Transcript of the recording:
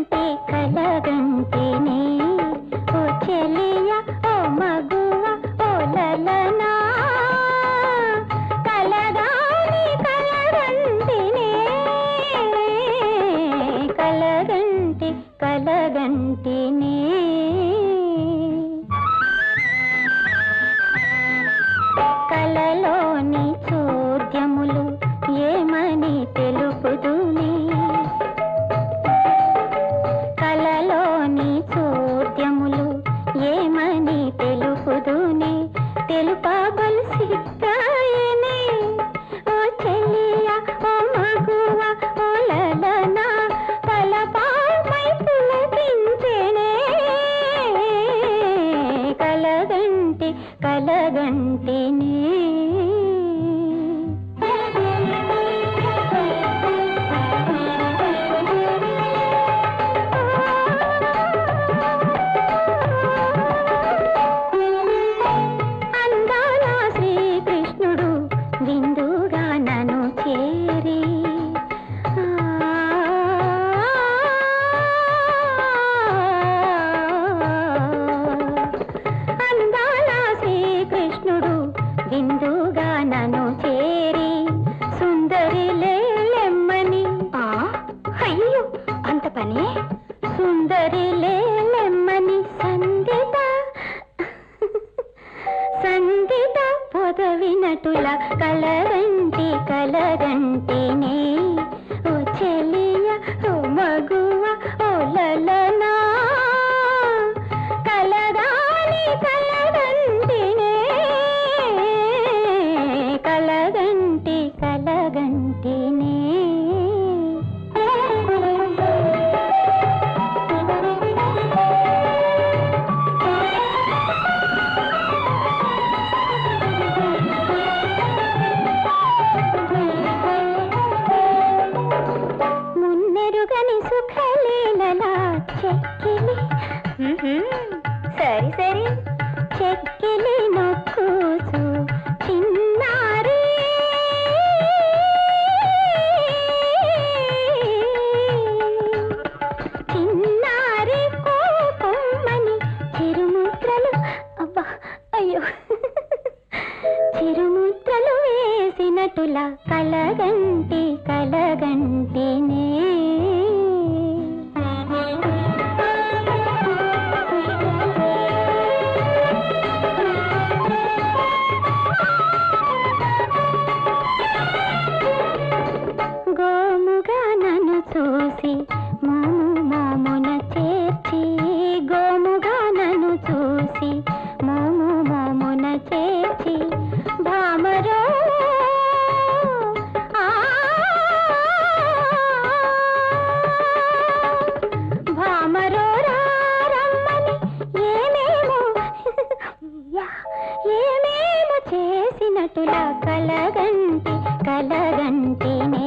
కలగంటే కలగంటేనే. ఓ చెలియ ఓ మగువ ఓ లలనా. కలగంటిని నటుల కలగంటి కలగంటినే సరి సరి. చెక్కిలి నొక్కుచు చిన్నారి. చిన్నారి కోపమ్మని చిరుముద్రలు. అబ్బా అయ్యో. చిరుముద్రలు వేసినటుల కలగంటి కలగంటినే చేసి మాము మామున చేర్చి గోముగా నన్ను చూసి మాము మామున చేర్చి భామరో భామరో రారమ్మని ఏమేమో ఏమేమో చేసినట్టుల కలగంటి కలగంటినే